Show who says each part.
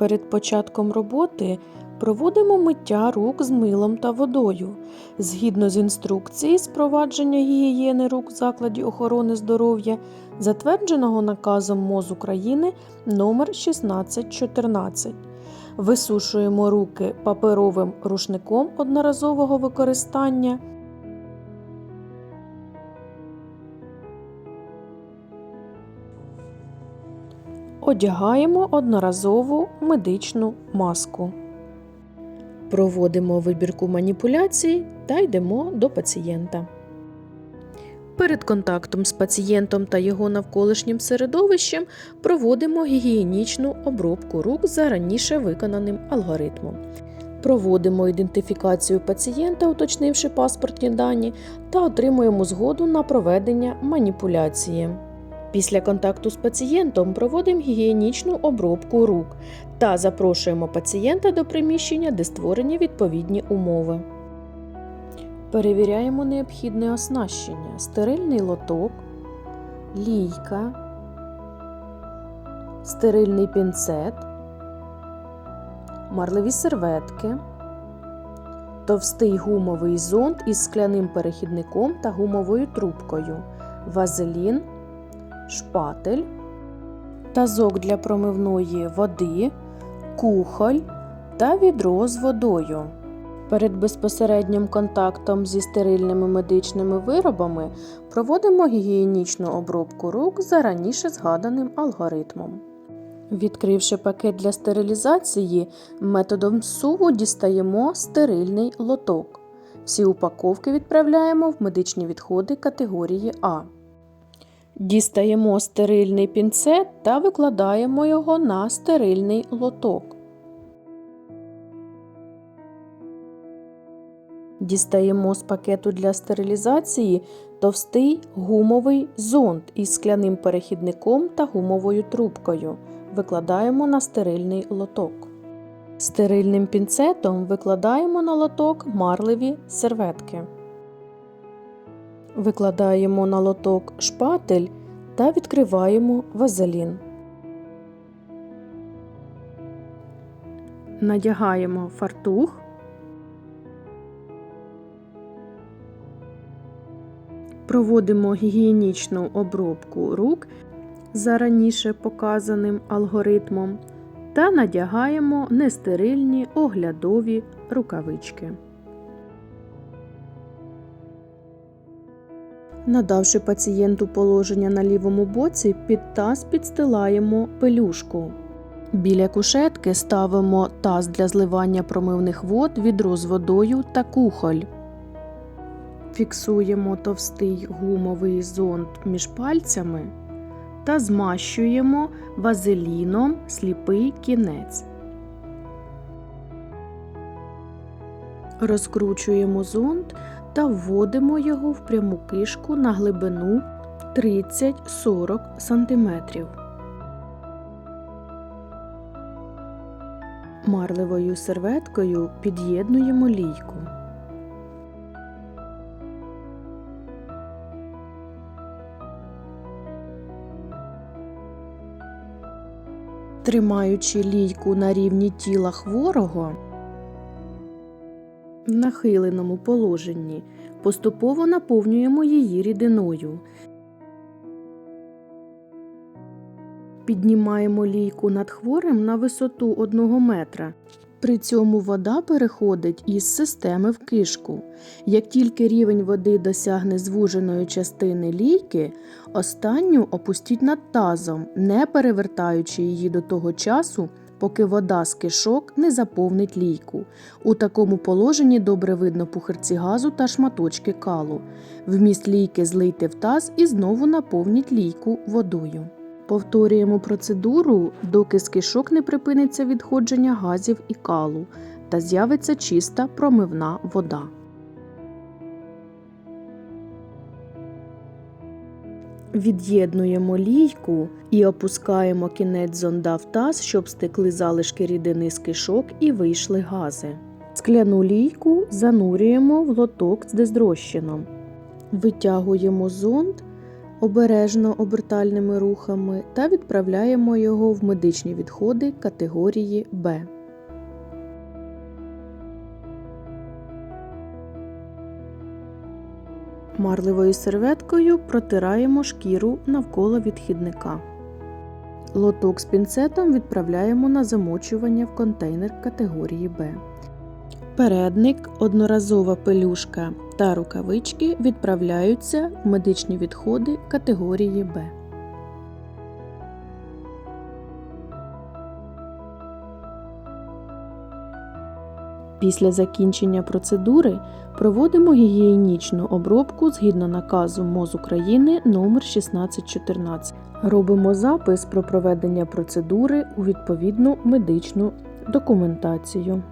Speaker 1: Перед початком роботи проводимо миття рук з милом та водою. Згідно з інструкції з провадження гігієни рук в закладі охорони здоров'я, затвердженого наказом МОЗ України номер 1614. Висушуємо руки паперовим рушником одноразового використання. Одягаємо одноразову медичну маску. Проводимо вибірку маніпуляцій та йдемо до пацієнта. Перед контактом з пацієнтом та його навколишнім середовищем проводимо гігієнічну обробку рук за раніше виконаним алгоритмом. Проводимо ідентифікацію пацієнта, уточнивши паспортні дані, та отримуємо згоду на проведення маніпуляції. Після контакту з пацієнтом проводимо гігієнічну обробку рук та запрошуємо пацієнта до приміщення, де створені відповідні умови. Перевіряємо необхідне оснащення: стерильний лоток, лійка, стерильний пінцет, марливі серветки, товстий гумовий зонд із скляним перехідником та гумовою трубкою, вазелін, шпатель, тазок для промивної води, кухоль та відро з водою. Перед безпосереднім контактом зі стерильними медичними виробами проводимо гігієнічну обробку рук за раніше згаданим алгоритмом. Відкривши пакет для стерилізації, методом суву дістаємо стерильний лоток. Всі упаковки відправляємо в медичні відходи категорії А. Дістаємо стерильний пінцет та викладаємо його на стерильний лоток. Дістаємо з пакету для стерилізації товстий гумовий зонд із скляним перехідником та гумовою трубкою. Викладаємо на стерильний лоток. Стерильним пінцетом викладаємо на лоток марливі серветки. Викладаємо на лоток шпатель та відкриваємо вазелін. Надягаємо фартух. Проводимо гігієнічну обробку рук за раніше показаним алгоритмом та надягаємо нестерильні оглядові рукавички. Надавши пацієнту положення на лівому боці, під таз підстилаємо пелюшку. Біля кушетки ставимо таз для зливання промивних вод, відро з водою та кухоль. Фіксуємо товстий гумовий зонд між пальцями та змащуємо вазеліном сліпий кінець. Розкручуємо зонд та вводимо його в пряму кишку на глибину 30-40 см. Марливою серветкою під'єднуємо лійку. Тримаючи лійку на рівні тіла хворого, в нахиленому положенні поступово наповнюємо її рідиною. Піднімаємо лійку над хворим на висоту 1 метра. При цьому вода переходить із системи в кишку. Як тільки рівень води досягне звуженої частини лійки, останню опустіть над тазом, не перевертаючи її до того часу, поки вода з кишок не заповнить лійку. У такому положенні добре видно пухирці газу та шматочки калу. Вміст лійки злийте в таз і знову наповніть лійку водою. Повторюємо процедуру, доки з кишок не припиниться відходження газів і калу та з'явиться чиста промивна вода. Від'єднуємо лійку і опускаємо кінець зонда в таз, щоб стекли залишки рідини з кишок і вийшли гази. Скляну лійку занурюємо в лоток з дездрощином. Витягуємо зонд обережно обертальними рухами та відправляємо його в медичні відходи категорії Б. Марливою серветкою протираємо шкіру навколо відхідника. Лоток з пінцетом відправляємо на замочування в контейнер категорії Б. Передник, одноразова пелюшка та рукавички відправляються в медичні відходи категорії Б. Після закінчення процедури проводимо гігієнічну обробку згідно наказу МОЗ України номер 1614. Робимо запис про проведення процедури у відповідну медичну документацію.